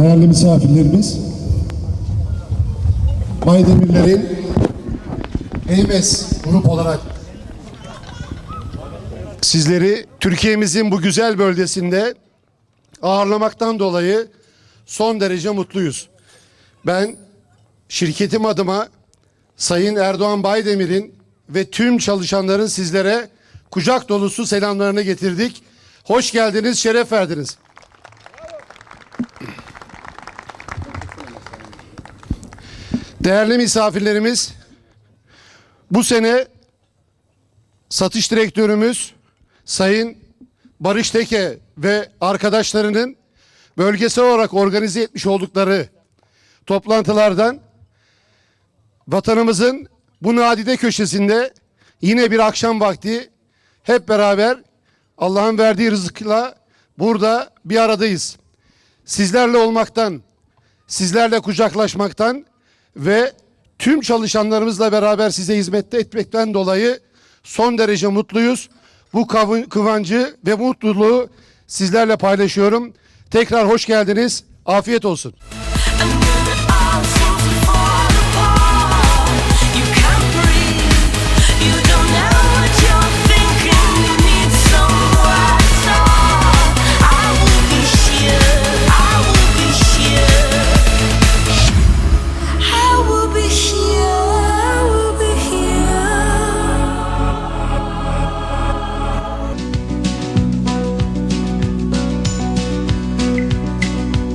değerli misafirlerimiz, Baydemirlerin Heymes grup olarak sizleri Türkiye'mizin bu güzel bölgesinde ağırlamaktan dolayı son derece mutluyuz. Ben şirketim adıma Sayın Erdoğan Baydemir'in ve tüm çalışanların sizlere kucak dolusu selamlarını getirdik. Hoş geldiniz, şeref verdiniz. Değerli misafirlerimiz, bu sene satış direktörümüz Sayın Barış Teke ve arkadaşlarının bölgesel olarak organize etmiş oldukları toplantılardan vatanımızın bu nadide köşesinde yine bir akşam vakti hep beraber Allah'ın verdiği rızıkla burada bir aradayız. Sizlerle olmaktan, sizlerle kucaklaşmaktan ve tüm çalışanlarımızla beraber size hizmette etmekten dolayı son derece mutluyuz. Bu kıvancı ve mutluluğu sizlerle paylaşıyorum. Tekrar hoş geldiniz. Afiyet olsun.